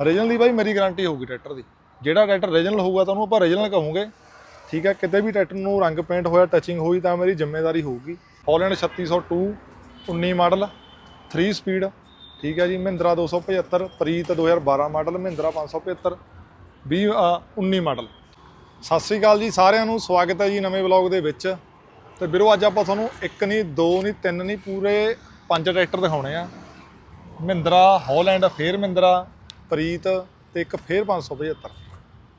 Regional ਦੀ ਬਾਈ ਮੇਰੀ guarantee ਹੋਊਗੀ tractor ਦੀ। ਜਿਹੜਾ ਟਰੈਕਟਰ ਰੀਜਨਲ ਹੋਊਗਾ ਤੁਹਾਨੂੰ ਆਪਾਂ ਰੀਜਨਲ ਕਹੋਗੇ। ਠੀਕ ਹੈ ਕਿਤੇ ਵੀ ਟਰੈਕਟਰ ਨੂੰ ਰੰਗ ਪੇਂਟ ਹੋਇਆ ਟੱਚਿੰਗ ਹੋਈ ਤਾਂ ਮੇਰੀ ਜ਼ਿੰਮੇਵਾਰੀ ਹੋਊਗੀ। ਹਾਲੈਂਡ 3602 19 ਮਾਡਲ 3 ਸਪੀਡ ਠੀਕ ਹੈ ਜੀ ਮਹਿੰਦਰਾ 275 ਪ੍ਰੀਤ 2012 ਮਾਡਲ ਮਹਿੰਦਰਾ 575 20 ਅ, 19 ਮਾਡਲ ਸਤਿ ਸ੍ਰੀ ਅਕਾਲ ਜੀ ਸਾਰਿਆਂ ਨੂੰ ਸਵਾਗਤ ਹੈ ਜੀ ਨਵੇਂ ਵਲੌਗ ਦੇ ਵਿੱਚ। ਤੇ ਵੀਰੋ ਅੱਜ ਆਪਾਂ ਤੁਹਾਨੂੰ ਇੱਕ ਨਹੀਂ ਦੋ ਨਹੀਂ ਤਿੰਨ ਨਹੀਂ ਪੂਰੇ ਪੰਜ ਟਰੈਕਟਰ ਦਿਖਾਉਣੇ ਆ। ਮਹਿੰਦਰਾ ਹਾਲੈਂਡ ਫੇਰ ਮਹਿੰਦਰਾ ਪ੍ਰੀਤ ਤੇ ਇੱਕ ਫੇਰ 575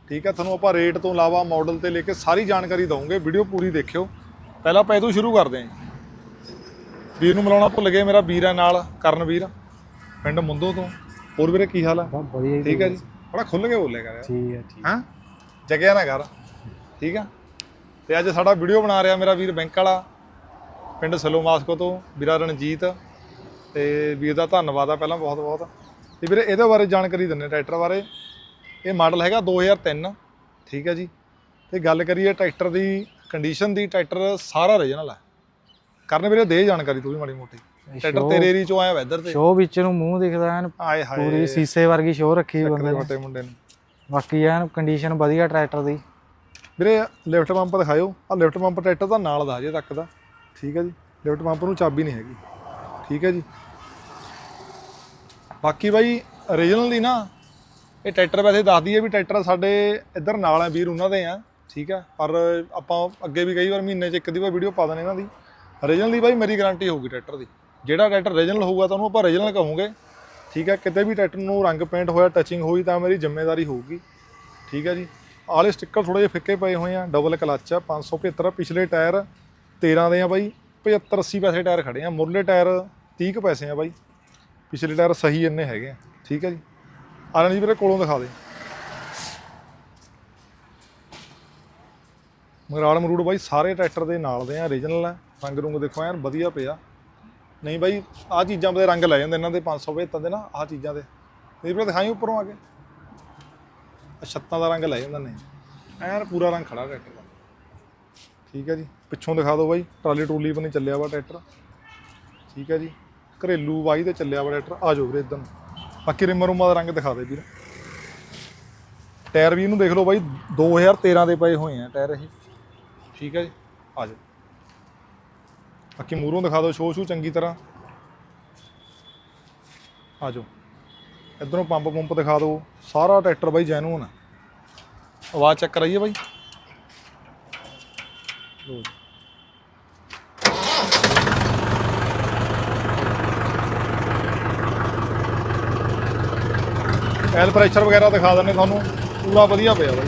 ਠੀਕ ਹੈ ਤੁਹਾਨੂੰ ਆਪਾਂ ਰੇਟ ਤੋਂ ਇਲਾਵਾ ਮਾਡਲ ਤੇ ਲੈ ਕੇ ਸਾਰੀ ਜਾਣਕਾਰੀ ਦਵਾਂਗੇ ਵੀਡੀਓ ਪੂਰੀ ਦੇਖਿਓ। ਪਹਿਲਾਂ ਆਪਾਂ ਇਹ ਤੋਂ ਸ਼ੁਰੂ ਕਰਦੇ ਹਾਂ। ਵੀਰ ਨੂੰ ਮਿਲਾਉਣਾ ਭੁੱਲ ਗਏ ਮੇਰਾ ਵੀਰ ਹੈ ਨਾਲ ਕਰਨਵੀਰ। ਪਿੰਡ ਮੁੰਦੋ ਤੋਂ। ਹੋਰ ਵੀਰੇ ਕੀ ਹਾਲ ਹੈ? ਬਹੁਤ ਵਧੀਆ ਠੀਕ ਹੈ ਜੀ। ਬੜਾ ਖੁੱਲ ਕੇ ਬੋਲਿਆ ਕਰ ਠੀਕ ਹੈ ਠੀਕ ਹਾਂ। ਜਗਿਆ ਨਾ ਕਰ। ਠੀਕ ਆ ਤੇ ਅੱਜ ਸਾਡਾ ਵੀਡੀਓ ਬਣਾ ਰਿਹਾ ਮੇਰਾ ਵੀਰ ਬੈਂਕ ਵਾਲਾ। ਪਿੰਡ ਸਲੋ ਮਾਸਕੋ ਤੋਂ ਵੀਰਾ ਰਣਜੀਤ। ਤੇ ਵੀਰ ਦਾ ਧੰਨਵਾਦ ਆ ਪਹਿਲਾਂ ਬਹੁਤ ਬਹੁਤ ਤੇ ਵੀਰੇ ਇਹਦੇ ਬਾਰੇ ਜਾਣਕਾਰੀ ਦਿੰਨੇ ਟਰੈਕਟਰ ਬਾਰੇ। ਇਹ ਮਾਡਲ ਹੈਗਾ 2003 ਠੀਕ ਹੈ ਜੀ। ਤੇ ਗੱਲ ਕਰੀਏ ਟਰੈਕਟਰ ਦੀ ਕੰਡੀਸ਼ਨ ਦੀ ਟਰੈਕਟਰ ਸਾਰਾ ਰੀਜਨਲ ਹੈ ਕਰਨ ਵੀਰੇ ਦੇ ਜਾਣਕਾਰੀ ਤੂੰ ਵੀ ਮਾੜੀ ਮੋਟੀ। ਟਰੈਕਟਰ ਤੇਰੇ ਏਰੀਆ ਚੋਂ ਆਇਆ ਵਾ ਇੱਧਰ ਤੇ। ਸ਼ੋ ਵਿੱਚ ਨੂੰ ਮੂੰਹ ਦਿਖਦਾ ਐਨ ਆਏ ਹਾਏ। ਪੂਰੀ ਸੀਸੇ ਵਰਗੀ ਸ਼ੋ ਰੱਖੀ ਬੰਦੇ ਨੇ। ਮੁੰਡੇ ਨੇ। ਬਾਕੀ ਐਨ ਕੰਡੀਸ਼ਨ ਵਧੀਆ ਟਰੈਕਟਰ ਦੀ। ਵੀਰੇ ਲਿਫਟ ਪੰਪ ਦਿਖਾਇਓ। ਆ ਲਿਫਟ ਪੰਪ ਟਰੈਕਟਰ ਦਾ ਨਾਲ ਦਾ ਹਜੇ ਤੱਕ ਦਾ। ਠੀਕ ਹੈ ਜੀ। ਲਿਫਟ ਪੰਪ ਨੂੰ ਚਾਬੀ ਨਹੀਂ ਹੈਗੀ। ਠੀਕ ਹੈ ਜੀ। ਬਾਕੀ ਬਾਈ ਰੀਜਨਲ ਦੀ ਨਾ, ਇਹ ਟਰੈਕਟਰ ਵੈਸੇ ਦੱਸਦੀ ਹੈ ਵੀ ਟਰੈਕਟਰ ਸਾਡੇ ਇੱਧਰ ਨਾਲ ਆ, ਵੀਰ ਉਹਨਾਂ ਦੇ ਆ, ਠੀਕ ਆ। ਪਰ ਆਪਾਂ ਅੱਗੇ ਵੀ ਕਈ ਵਾਰ ਮਹੀਨੇ 'ਚ ਇੱਕ ਦੀ ਵਾਰ ਵੀਡੀਓ ਪਾ ਦਿੰਦੇ ਇਹਨਾਂ ਦੀ। ਰੀਜਨਲ ਦੀ ਬਾਈ ਮੇਰੀ ਗਾਰੰਟੀ ਹੋਊਗੀ ਟਰੈਕਟਰ ਦੀ। ਜਿਹੜਾ ਟਰੈਕਟਰ ਰੀਜਨਲ ਹੋਊਗਾ ਤਾਂ ਉਹਨੂੰ ਆਪਾਂ ਰੀਜਨਲ ਕਹੋਗੇ। ਠੀਕ ਹੈ ਕਿਤੇ ਵੀ ਟਰੈਕਟਰ ਨੂੰ ਰੰਗ ਪੇਂਟ ਹੋਇਆ ਟੱਚਿੰਗ ਹੋਈ ਤਾਂ ਮੇਰੀ ਜ਼ਿੰਮੇਵਾਰੀ ਹੋਊਗੀ। ਠੀਕ ਹੈ ਜੀ। ਆਲੇ ਸਟicker ਥੋੜੇ ਜਿਹੇ ਫਿੱਕੇ ਪਏ ਹੋਏ ਆ ਡਬਲ ਕਲੱਚ ਆ 575 ਪਿਛਲੇ ਟਾਇਰ 13 ਦੇ ਆ ਬਾਈ 75 80 ਪੈਸੇ ਟਾਇਰ ਖੜੇ ਆ ਮੁਰਲੇ ਟਾਇਰ 30 ਕੁ ਪੈਸੇ ਆ ਬਾਈ। ਪਿਛਲੇ ਟਾਇਰ ਸਹੀ ਇੰਨੇ ਹੈਗੇ ਆ। ਠੀਕ ਹੈ ਜੀ। ਆਰਨ ਜੀ ਵੀਰੇ, ਕੋਲੋਂ ਦਿਖਾ ਦੇ। ਮਗਰਾਲ ਮਰੂੜ ਬਾਈ, ਸਾਰੇ ਟਰੈਕਟਰ ਦੇ ਨਾਲ ਦੇ ਆ ਰੀਜਨਲ ਆ। ਰੰਗ ਰੁੰਗ ਦੇਖੋ ਯਾਰ ਵਧੀਆ ਪਿਆ। ਨਹੀਂ ਬਾਈ ਆ ਚੀਜ਼ਾਂ ਦੇ ਰੰਗ ਲੈ ਜਾਂਦੇ ਇਹਨਾਂ ਦੇ 575 ਦੇ ਨਾ ਆ ਚੀਜ਼ਾਂ ਦੇ। ਇਹ ਵੀਰੇ ਦਿਖਾਈ ਉੱਪਰੋਂ ਆ ਕੇ। ਛੱਤਾਂ ਦਾ ਰੰਗ ਲੈ ਜਾਂਦਾ, ਨਹੀਂ। ਐਨ ਪੂਰਾ ਰੰਗ ਖੜਾ ਟਰੈਕਟਰ ਦਾ। ਠੀਕ ਹੈ ਜੀ। ਪਿੱਛੋਂ ਦਿਖਾ ਦਿਓ ਬਾਈ, ਟਰਾਲੀ ਟਰੂਲੀ ਪਰ ਨਹੀਂ ਚੱਲਿਆ ਵਾ ਟਰੈਕਟਰ। ਠੀਕ ਹੈ ਜੀ। ਘਰੇਲੂ ਵਾਈ ਤੇ ਚੱਲਿਆ ਵਾ ਟਰੈਕਟਰ। ਆ ਜਾਓ ਵੀਰੇ ਇਦਾਂ ਬਾਕੀ ਰਿਮਰ ਰੁਮਾਂ ਦਾ ਰੰਗ ਦਿਖਾ ਦੇ ਵੀਰ। ਟਾਇਰ ਵੀ ਇਹਨੂੰ ਦੇਖ ਲਓ ਬਾਈ 2013 ਦੇ ਪਏ ਹੋਏ ਆ ਟਾਇਰ ਇਹ। ਠੀਕ ਹੈ ਜੀ? ਆ ਜਾਓ। ਬਾਕੀ ਮੂਹਰੋਂ ਦਿਖਾ ਦਿਓ ਸ਼ੋ ਚੰਗੀ ਤਰ੍ਹਾਂ। ਆ ਜਾਓ। ਇਧਰੋਂ ਪੰਪ ਪੰਪ ਦਿਖਾ ਦਿਓ। ਸਾਰਾ ਟਰੈਕਟਰ ਬਾਈ ਜੈਨੂਨ ਆ। ਆਵਾਜ਼ ਚੈੱਕ ਕਰਾਈਏ ਬਾਈ। ਲਓ ਜੀ। ਐਲ ਪ੍ਰੈਸ਼ਰ ਵਗੈਰਾ ਦਿਖਾ ਦਿੰਨੇ ਤੁਹਾਨੂੰ। ਪੂਰਾ ਵਧੀਆ ਪਿਆ ਬਾਈ।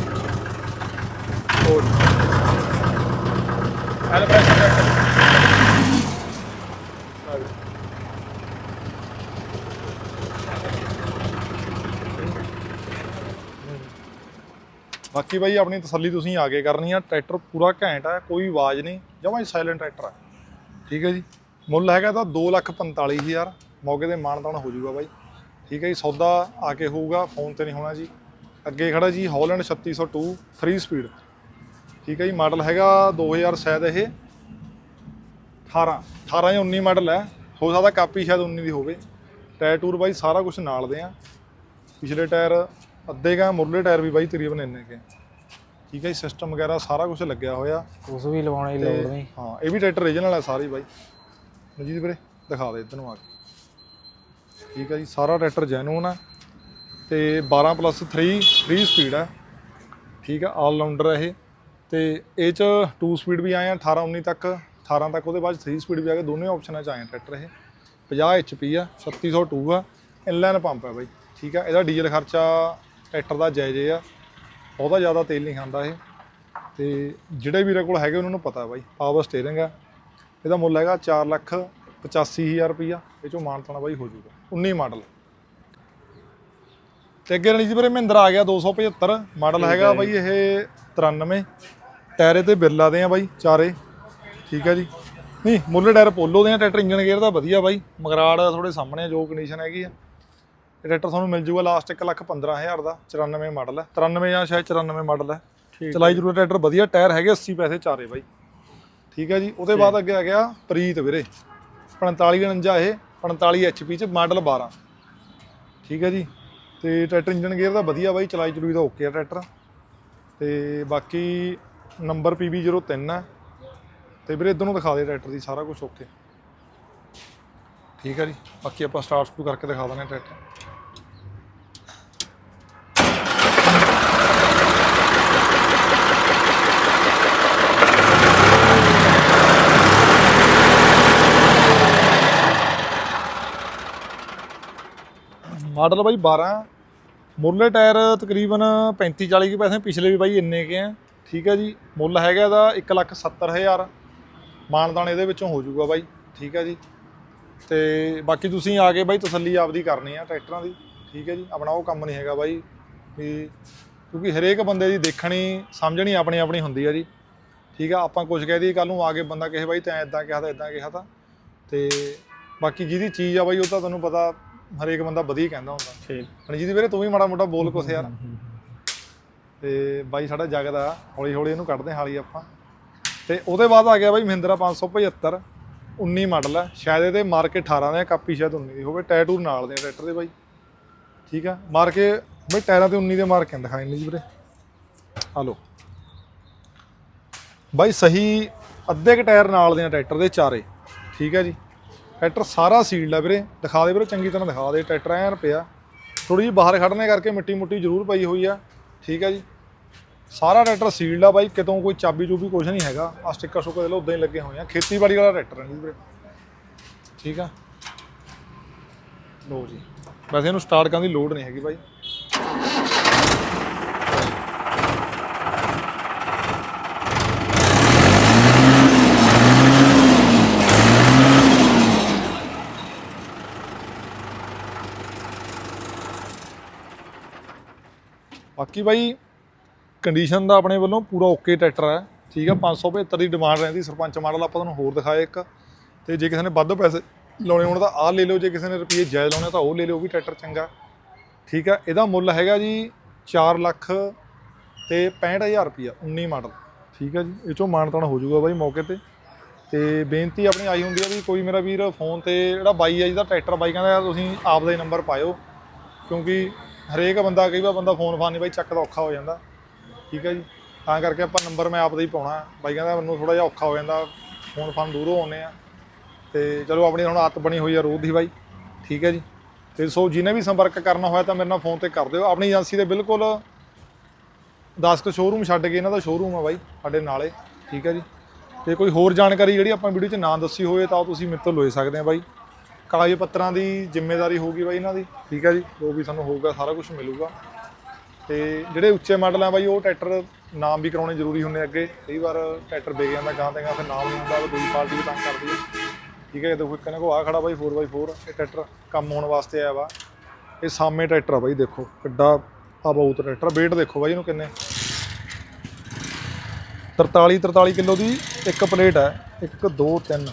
ਹੋਰ। Oil pressure. ਬਾਕੀ ਬਾਈ ਆਪਣੀ ਤਸੱਲੀ ਤੁਸੀਂ ਆ ਕੇ ਕਰਨੀ ਆ। ਟਰੈਕਟਰ ਪੂਰਾ ਘੈਂਟ ਆ ਕੋਈ ਆਵਾਜ਼ ਨਹੀਂ। ਜਮਾਂ ਸਾਇਲੈਂਟ ਟਰੈਕਟਰ ਆ। ਠੀਕ ਹੈ ਜੀ। ਮੁੱਲ ਹੈਗਾ ਤਾਂ 245000 ਮੌਕੇ ਤੇ ਮਾਨਤਾਨ ਹੋ ਜਾਊਗਾ ਬਾਈ। ਠੀਕ ਹੈ ਜੀ ਸੌਦਾ ਆ ਕੇ ਹੋਊਗਾ ਫੋਨ ਤੇ ਨਹੀਂ ਹੋਣਾ ਜੀ। ਅੱਗੇ ਖੜਾ ਜੀ ਹਾਲੈਂਡ 3602 3 ਸਪੀਡ ਠੀਕ ਹੈ ਜੀ ਮਾਡਲ ਹੈਗਾ 2000 ਸ਼ਾਇਦ ਇਹ। 18 18 ਜਾਂ 19 ਮਾਡਲ ਹੈ। ਹੋ ਸਕਦਾ ਕਾਪੀ ਸ਼ਾਇਦ 19 ਦੀ ਹੋਵੇ। ਟਾਇਰ ਟੂਰ ਬਾਈ ਸਾਰਾ ਕੁਝ ਨਾਲ ਦੇ ਆ। ਪਿਛਲੇ ਟਾਇਰ ਅੱਧੇ ਕਾ ਮੁਰਲੇ ਟਾਇਰ ਵੀ ਬਾਈ ਤਕਰੀਬਨ ਇੰਨੇ ਕੇ ਠੀਕ ਹੈ ਜੀ ਸਿਸਟਮ ਵਗੈਰਾ ਸਾਰਾ ਕੁਝ ਲੱਗਿਆ ਹੋਇਆ। ਉਸ ਵੀ ਲਵਾਉਣ ਦੀ ਲੋੜ ਨਹੀਂ। ਹਾਂ ਇਹ ਵੀ ਟਰੈਕਟਰ ਰੀਜਨਲ ਹੈ ਸਾਰੀ ਬਾਈ। ਮਨਜੀਤ ਵੀਰੇ ਦਿਖਾ ਦੇ ਇੱਧਰ ਨੂੰ ਆ ਕੇ। ਠੀਕ ਹੈ ਜੀ, ਸਾਰਾ ਟਰੈਕਟਰ ਜੈਨੂਨ ਹੈ ਤੇ 12 ਪਲੱਸ 3 3 ਸਪੀਡ ਹੈ। ਠੀਕ ਹੈ ਆਲ ਰਾਊਂਡਰ ਹੈ ਇਹ। ਤੇ ਇਹ ਚ 2 ਸਪੀਡ ਵੀ ਆਏ ਆ 18 19 ਤੱਕ। 18 ਤੱਕ ਉਹਦੇ ਬਾਅਦ 3 ਸਪੀਡ ਵੀ ਆ ਗਏ, ਦੋਨੇ ਆਪਸ਼ਨਾਂ ਚ ਆਏ ਆ ਟਰੈਕਟਰ ਇਹ। 50 HP ਆ 3602 ਆ ਇਨਲਾਈਨ ਪੰਪ ਹੈ ਬਾਈ। ਠੀਕ ਆ ਇਹਦਾ ਡੀਜ਼ਲ ਖਰਚਾ ਟਰੈਕਟਰ ਦਾ ਜਾਇਜ਼ ਆ। ਬਹੁਤਾ ਜ਼ਿਆਦਾ ਤੇਲ ਨਹੀਂ ਖਾਂਦਾ ਇਹ। ਤੇ ਜਿਹੜੇ ਵੀਰੇ ਕੋਲ ਹੈਗੇ, ਉਹਨਾਂ ਨੂੰ ਪਤਾ ਬਾਈ ਪਾਵਰ ਸਟੀਅਰਿੰਗ ਆ ਇਹਦਾ ਮੁੱਲ ਹੈਗਾ 4 ਲੱਖ 85000 ਰੁਪਈਆ ਇਹ ਚੋਂ ਮਾਨਤਾਨਾ ਬਾਈ ਹੋ ਜਾਊਗਾ 19 ਮਾਡਲ। ਤੇ ਅੱਗੇ ਰਣਜੀਤ ਵੀਰੇ ਮਹਿੰਦਰਾ ਆ ਗਿਆ 275 ਮਾਡਲ ਹੈਗਾ ਬਾਈ ਇਹ 93 ਟਾਇਰੇ ਤੇ ਬਿਰਲਾ ਦੇ ਆ ਬਾਈ ਚਾਰੇ। ਠੀਕ ਹੈ ਜੀ। ਨਹੀਂ ਮੁੱਲ ਟਾਇਰ ਪੋਲੋ ਦੇ ਆ ਟਰੈਕਟਰ ਇੰਜਨ ਗੇਅਰ ਦਾ ਵਧੀਆ ਬਾਈ। ਮਗਰਾੜ ਥੋੜੇ ਸਾਹਮਣੇ ਜੋ ਕੰਡੀਸ਼ਨ ਹੈਗੀ ਆ। ਇਹ ਟਰੈਕਟਰ ਤੁਹਾਨੂੰ ਮਿਲ ਜੂਗਾ ਲਾਸਟ 1 ਲੱਖ 15000 ਦਾ 94 ਮਾਡਲ ਹੈ। 93 ਜਾਂ ਸ਼ਾਇਦ 94 ਮਾਡਲ ਹੈ। ਚਲਾਈ ਜ਼ਰੂਰ ਟਰੈਕਟਰ ਵਧੀਆ ਟਾਇਰ ਹੈਗੇ 80 ਪੈਸੇ ਚਾਰੇ ਬਾਈ। ਠੀਕ ਹੈ ਜੀ। ਉਹਦੇ ਬਾਅਦ ਅੱਗੇ ਆ ਗਿਆ ਪ੍ਰੀਤ ਵੀਰੇ। 45 49 ਇਹ 45 HP ਚ ਮਾਡਲ 12 ਠੀਕ ਹੈ ਜੀ? ਤੇ ਟਰੈਕਟਰ ਇੰਜਨ ਗੇਅਰ ਦਾ ਵਧੀਆ ਬਾਈ, ਚਲਾਈ ਚਲੂਈ ਦਾ ਓਕੇ ਆ ਟਰੈਕਟਰ। ਤੇ ਬਾਕੀ ਨੰਬਰ PB03 ਹੈ ਤੇ ਵੀਰੇ ਇਧਰ ਨੂੰ ਦਿਖਾ ਦੇ ਟਰੈਕਟਰ ਦੀ ਸਾਰਾ ਕੁਝ ਓਕੇ ਠੀਕ ਹੈ ਜੀ? ਬਾਕੀ ਆਪਾਂ ਸਟਾਰਟ ਸ਼ੁਰੂ ਕਰਕੇ ਦਿਖਾ ਦਾਂਗੇ ਟਰੈਕਟਰ। ਮਾਡਲ ਬਾਈ 12 ਮੁੱਢਲੇ ਟਾਇਰ ਤਕਰੀਬਨ 35 40 ਕੇ ਪੈਸੇ, ਪਿਛਲੇ ਵੀ ਬਾਈ ਇੰਨੇ ਕੇ ਆ। ਠੀਕ ਹੈ ਜੀ, ਮੁੱਲ ਹੈਗਾ ਇਹਦਾ 170000 ਮਾਨਦਾਨ ਇਹਦੇ ਵਿੱਚੋਂ ਹੋ ਜਾਊਗਾ ਬਾਈ, ਠੀਕ ਹੈ ਜੀ। ਤੇ ਬਾਕੀ ਤੁਸੀਂ ਆ ਕੇ ਬਾਈ ਤਸੱਲੀ ਆਪਦੀ ਕਰਨੀ ਆ ਟਰੈਕਟਰਾਂ ਦੀ, ਠੀਕ ਹੈ ਜੀ। ਆਪਣਾ ਉਹ ਕੰਮ ਨਹੀਂ ਹੈਗਾ ਬਾਈ ਵੀ ਕਿਉਂਕਿ ਹਰੇਕ ਬੰਦੇ ਦੀ ਦੇਖਣੀ, ਸਮਝਣੀ ਆਪਣੀ ਆਪਣੀ ਹੁੰਦੀ ਆ ਜੀ। ਠੀਕ ਆ, ਆਪਾਂ ਕੁਝ ਕਹਿ ਦਈਏ ਕੱਲ ਨੂੰ ਆ ਕੇ ਬੰਦਾ ਕਹੇ ਬਾਈ ਤੈਂ ਇਦਾਂ ਕਿਹਾ ਤਾਂ ਇਦਾਂ ਕਿਹਾ ਤਾਂ। ਤੇ ਬਾਕੀ ਜਿਹਦੀ ਚੀਜ਼ ਆ ਬਾਈ ਉਹ ਤਾਂ ਤੁਹਾਨੂੰ ਪਤਾ ਹਰੇਕ ਬੰਦਾ ਵਧੀਆ ਹੀ ਕਹਿੰਦਾ ਹੁੰਦਾ। ਠੀਕ। ਹੁਣ ਜਿਹਦੀ ਵੀਰੇ ਤੂੰ ਵੀ ਮਾੜਾ ਮੋਟਾ ਬੋਲ ਕੁਛ ਯਾਰ। ਤੇ ਬਾਈ ਸਾਡਾ ਜਗਦਾ ਹੌਲੀ ਹੌਲੀ ਇਹਨੂੰ ਕੱਢਦੇ ਹਾਲੀ ਆਪਾਂ। ਤੇ ਉਹਦੇ ਬਾਅਦ ਆ ਗਿਆ ਬਾਈ ਮਹਿੰਦਰਾ 575 19 ਮਾਡਲ ਹੈ। ਸ਼ਾਇਦ ਇਹਦੇ ਮਾਰ ਕੇ 18 ਦੇ ਕਾਪੀ ਸ਼ਾਇਦ 19 ਦੀ ਹੋਵੇ ਟੈਟੂ ਨਾਲ ਦੇ ਟਰੈਕਟਰ ਦੇ ਬਾਈ। ਠੀਕ ਆ? ਮਾਰ ਕੇ ਬਈ ਟਾਇਰਾਂ ਤੇ 19 ਦੇ ਮਾਰ ਕੇ ਦਿਖਾਏ ਨੇ ਜੀ ਵੀਰੇ। ਆ ਲੋ ਬਾਈ ਸਹੀ ਅੱਧੇ ਕ ਟਾਇਰ ਨਾਲ ਦੇ ਟਰੈਕਟਰ ਦੇ ਚਾਰੇ। ਠੀਕ ਹੈ ਜੀ? ਟਰੈਕਟਰ ਸਾਰਾ ਸੀਲਡ ਆ ਵੀਰੇ। ਦਿਖਾ ਦੇ ਵੀਰੇ, ਚੰਗੀ ਤਰ੍ਹਾਂ ਦਿਖਾ ਦੇ, ਟਰੈਕਟਰ ਐਨ ਪਿਆ। ਥੋੜੀ ਜਿਹੀ ਬਾਹਰ ਖੜਨੇ ਕਰਕੇ ਮਿੱਟੀ ਮੁੱਟੀ ਜ਼ਰੂਰ ਪਈ ਹੋਈ ਆ। ਠੀਕ ਆ ਜੀ। ਸਾਰਾ ਟਰੈਕਟਰ ਸੀਲਡ ਆ ਬਾਈ, ਕਿਤੋਂ ਕੋਈ ਚਾਬੀ ਚੂਬੀ ਕੁਝ ਨਹੀਂ ਹੈਗਾ। ਆ ਸਟicker ਸੁੱਕਰ ਦੇ ਲੋ ਉਦਾਂ ਹੀ ਲੱਗੇ ਹੋਏ ਆ। ਖੇਤੀਬਾੜੀ ਵਾਲਾ ਟਰੈਕਟਰ ਹੈ ਜੀ ਵੀਰੇ। ਠੀਕ ਆ। ਲੋ ਜੀ। ਵੈਸੇ ਇਹਨੂੰ ਸਟਾਰਟ ਕਰਨ ਦੀ ਲੋੜ ਨਹੀਂ ਹੈਗੀ ਬਾਈ। ਬਾਕੀ ਬਾਈ ਕੰਡੀਸ਼ਨ ਦਾ ਆਪਣੇ ਵੱਲੋਂ ਪੂਰਾ ਓਕੇ ਟਰੈਕਟਰ ਹੈ। ਠੀਕ ਆ 575 ਦੀ ਡਿਮਾਂਡ ਰਹਿੰਦੀ। ਸਰਪੰਚ ਮਾਡਲ ਆਪਾਂ ਤੁਹਾਨੂੰ ਹੋਰ ਦਿਖਾਇਆ ਇੱਕ। ਤੇ ਜੇ ਕਿਸੇ ਨੇ ਵੱਧ ਪੈਸੇ ਲਾਉਣੇ ਹੋਣ ਤਾਂ ਆਹ ਲੈ ਲਓ। ਜੇ ਕਿਸੇ ਨੇ ਰੁਪਏ ਜਾਇਜ਼ ਲਾਉਣੇ ਤਾਂ ਉਹ ਲੈ ਲਿਓ, ਉਹ ਵੀ ਟਰੈਕਟਰ ਚੰਗਾ। ਠੀਕ ਆ, ਇਹਦਾ ਮੁੱਲ ਹੈਗਾ ਜੀ 4 ਲੱਖ ਤੇ 65000 ਰੁਪਿਆ 19 ਮਾਡਲ ਠੀਕ ਆ ਜੀ, ਇਹ ਚੋਂ ਮਾਨਤਾਨ ਹੋ ਜਾਊਗਾ ਬਾਈ ਮੌਕੇ ਤੇ। ਤੇ ਬੇਨਤੀ ਆਪਣੀ ਆਈ ਹੁੰਦੀ ਆ ਵੀ ਕੋਈ ਮੇਰਾ ਵੀਰ ਫੋਨ ਤੇ ਜਿਹੜਾ ਬਾਈ ਆ ਜਿਹਦਾ ਟਰੈਕਟਰ ਬਾਈ ਕਹਿੰਦਾ ਤੁਸੀਂ ਆਪ ਦਾ ਹੀ ਨੰਬਰ ਪਾਇਓ। ਕਿਉਂਕਿ ਹਰੇਕ ਬੰਦਾ ਕਈ ਵਾਰ ਬੰਦਾ ਫੋਨ ਫਾਨ ਨਹੀਂ ਬਾਈ ਚੱਕਦਾ ਔਖਾ ਹੋ ਜਾਂਦਾ। ਠੀਕ ਹੈ ਜੀ? ਤਾਂ ਕਰਕੇ ਆਪਾਂ ਨੰਬਰ ਮੈਂ ਆਪ ਦਾ ਹੀ ਪਾਉਣਾ। ਬਾਈ ਕਹਿੰਦਾ ਮੈਨੂੰ ਥੋੜਾ ਜਿਹਾ ਔਖਾ ਹੋ ਜਾਂਦਾ, ਫੋਨ ਫਾਨ ਦੂਰੋਂ ਆਉਨੇ ਆ। ਤੇ ਚਲੋ ਆਪਣੀ ਹੁਣ ਆਦਤ ਬਣੀ ਹੋਈ ਆ ਰੋਜ਼ ਦੀ ਬਾਈ। ਠੀਕ ਹੈ ਜੀ? ਤੇ ਸੋ ਜਿਹਨੇ ਵੀ ਸੰਪਰਕ ਕਰਨਾ ਹੋਇਆ ਤਾਂ ਮੇਰੇ ਨਾਲ ਫੋਨ ਤੇ ਕਰ ਦਿਓ। ਆਪਣੀ ਏਜੰਸੀ ਦੇ ਬਿਲਕੁਲ 10 ਕੁ ਸ਼ੋਰੂਮ ਛੱਡ ਕੇ ਇਹਨਾਂ ਦਾ ਸ਼ੋਰੂਮ ਆ ਬਾਈ, ਸਾਡੇ ਨਾਲੇ। ਠੀਕ ਹੈ ਜੀ? ਤੇ ਕੋਈ ਹੋਰ ਜਾਣਕਾਰੀ ਜਿਹੜੀ ਆਪਾਂ ਵੀਡੀਓ 'ਚ ਨਾ ਦੱਸੀ ਹੋਵੇ ਤਾਂ ਉਹ ਤੁਸੀਂ ਮੇਰੇ ਤੋਂ ਲੈ ਸਕਦੇ ਆ ਬਾਈ। ਕਾਗਜ਼ ਪੱਤਰਾਂ ਦੀ ਜ਼ਿੰਮੇਵਾਰੀ ਹੋਊਗੀ ਬਾਈ ਇਹਨਾਂ ਦੀ। ਠੀਕ ਹੈ ਜੀ। ਜੋ ਵੀ ਸਾਨੂੰ ਹੋਊਗਾ ਸਾਰਾ ਕੁਝ ਮਿਲੂਗਾ। ਤੇ ਜਿਹੜੇ ਉੱਚੇ ਮਾਡਲ ਆ ਬਾਈ ਉਹ ਟਰੈਕਟਰ ਨਾਮ ਵੀ ਕਰਾਉਣੇ ਜ਼ਰੂਰੀ ਹੁੰਦੇ ਅੱਗੇ। ਕਈ ਵਾਰ ਟਰੈਕਟਰ ਵਿਕ ਜਾਂਦਾ ਗਾਂ ਤੇ ਗਾਂ ਫਿਰ ਨਾਮ ਨਹੀਂ ਹੁੰਦਾ ਉਹ ਦੂਜੀ ਪਾਰਟੀ ਵੀ ਤੰਗ ਕਰਦੀ ਹੈ ਠੀਕ ਹੈ ਦੇਖੋ ਇੱਕ ਨੇ ਕੋ ਆ ਖੜਾ ਬਾਈ 4x4 ਇਹ ਟਰੈਕਟਰ ਕੰਮ ਹੋਣ ਵਾਸਤੇ ਆਇਆ ਵਾ। ਇਹ ਸਾਹਮਣੇ ਟਰੈਕਟਰ ਆ ਬਾਈ ਦੇਖੋ ਕਿੱਡਾ ਆ ਬਹੁਤ ਟਰੈਕਟਰ weight ਦੇਖੋ ਬਾਈ ਇਹਨੂੰ ਕਿੰਨੇ। 43 43 ਕਿਲੋ ਦੀ ਇੱਕ ਪਲੇਟ ਹੈ 1 2 3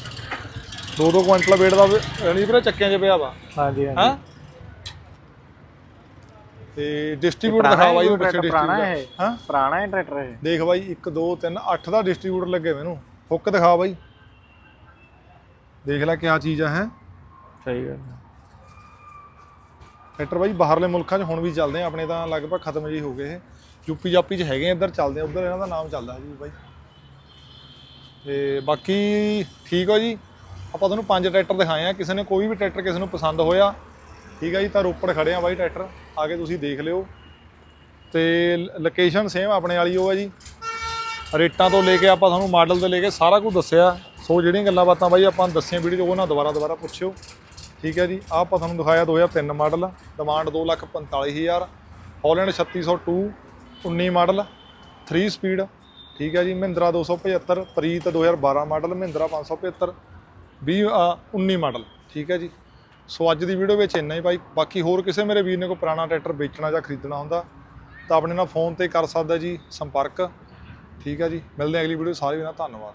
ਦੋ ਦੋ ਕੁਇੰਟਲ weight ਦਾ ਰਣੀ ਵੀਰੇ ਚੱਕਿਆਂ 'ਚ ਪਿਆ ਵਾ। ਹਾਂਜੀ ਹਾਂ? ਤੇ ਡਿਸਟ੍ਰੀਬਿਊਟਰ ਦਿਖਾ ਬਾਈ ਉਹ ਪਿੱਛੇ ਪੁਰਾਣਾ ਡਿਸਟ੍ਰੀਬਿਊਟਰ ਹਾਂ? ਪੁਰਾਣਾ ਹੈ ਟਰੈਕਟਰ ਇਹ। ਦੇਖ ਬਾਈ 1 2 3 8 ਦਾ ਡਿਸਟ੍ਰੀਬਿਊਟਰ ਲੱਗੇ ਮੈਨੂੰ। ਹੁੱਕ ਦਿਖਾ ਬਾਈ। ਦੇਖ ਲੈ ਕਿਆ ਚੀਜ਼ ਆ ਹੈ? ਸਹੀ ਗੱਲ ਹੈ। ਟਰੈਕਟਰ ਬਾਈ ਬਾਹਰਲੇ ਮੁਲਕਾਂ 'ਚ ਹੁਣ ਵੀ ਚੱਲਦੇ ਆ। ਆਪਣੇ ਤਾਂ ਲਗਭਗ ਖਤਮ ਜੀ ਹੋ ਗਏ ਇਹ। ਯੂਪੀ ਜਾਪੀ 'ਚ ਹੈਗੇ ਇੱਧਰ ਚੱਲਦੇ ਆ। ਉੱਧਰ ਇਹਨਾਂ ਦਾ ਨਾਮ ਚੱਲਦਾ ਜੀ ਬਾਈ। ਤੇ ਬਾਕੀ ਠੀਕ ਹੋ ਜੀ? ਆਪਾਂ ਤੁਹਾਨੂੰ ਪੰਜ ਟਰੈਕਟਰ ਦਿਖਾਏ ਆ, ਕਿਸੇ ਨੇ ਕੋਈ ਵੀ ਟਰੈਕਟਰ ਕਿਸੇ ਨੂੰ ਪਸੰਦ ਹੋਇਆ, ਠੀਕ ਆ ਜੀ, ਤਾਂ ਰੋਪੜ ਖੜੇ ਆ ਬਾਈ ਟਰੈਕਟਰ, ਆ ਕੇ ਤੁਸੀਂ ਦੇਖ ਲਿਓ। ਤੇ ਲੋਕੇਸ਼ਨ ਸੇਮ ਆਪਣੇ ਵਾਲੀ ਉਹ ਹੈ ਜੀ। ਰੇਟਾਂ ਤੋਂ ਲੈ ਕੇ ਆਪਾਂ ਤੁਹਾਨੂੰ ਮਾਡਲ ਤੋਂ ਲੈ ਕੇ ਸਾਰਾ ਕੁਝ ਦੱਸਿਆ। ਸੋ ਜਿਹੜੀਆਂ ਗੱਲਾਂ ਬਾਤਾਂ ਬਾਈ ਆਪਾਂ ਦੱਸੀਆਂ ਵੀਡੀਓ 'ਚ, ਉਹ ਨਾ ਦੁਬਾਰਾ ਦੁਬਾਰਾ ਪੁੱਛਿਓ। ਠੀਕ ਹੈ ਜੀ, ਆਹ ਆਪਾਂ ਤੁਹਾਨੂੰ ਦਿਖਾਇਆ 2003 model demand 245000 Holland 3602 19 model 3 speed ਠੀਕ ਹੈ ਜੀ, ਮਹਿੰਦਰਾ 275 ਪ੍ਰੀਤ 2012 ਮਾਡਲ ਮਹਿੰਦਰਾ 575 20 ਅ, 19 ਮਾਡਲ। ਠੀਕ ਹੈ ਜੀ? ਸੋ ਅੱਜ ਦੀ ਵੀਡੀਓ ਵਿੱਚ ਇੰਨਾ ਹੀ ਭਾਈ। ਬਾਕੀ ਹੋਰ ਕਿਸੇ ਮੇਰੇ ਵੀਰ ਨੇ ਕੋਈ ਪੁਰਾਣਾ ਟਰੈਕਟਰ ਵੇਚਣਾ ਜਾਂ ਖਰੀਦਣਾ ਹੁੰਦਾ ਤਾਂ ਆਪਣੇ ਨਾਲ ਫੋਨ ਤੇ ਕਰ ਸਕਦਾ ਜੀ ਸੰਪਰਕ। ਠੀਕ ਹੈ ਜੀ? ਮਿਲਦੇ ਅਗਲੀ ਵੀਡੀਓ ਸਾਰੇ ਵੀਰਾਂ ਧੰਨਵਾਦ।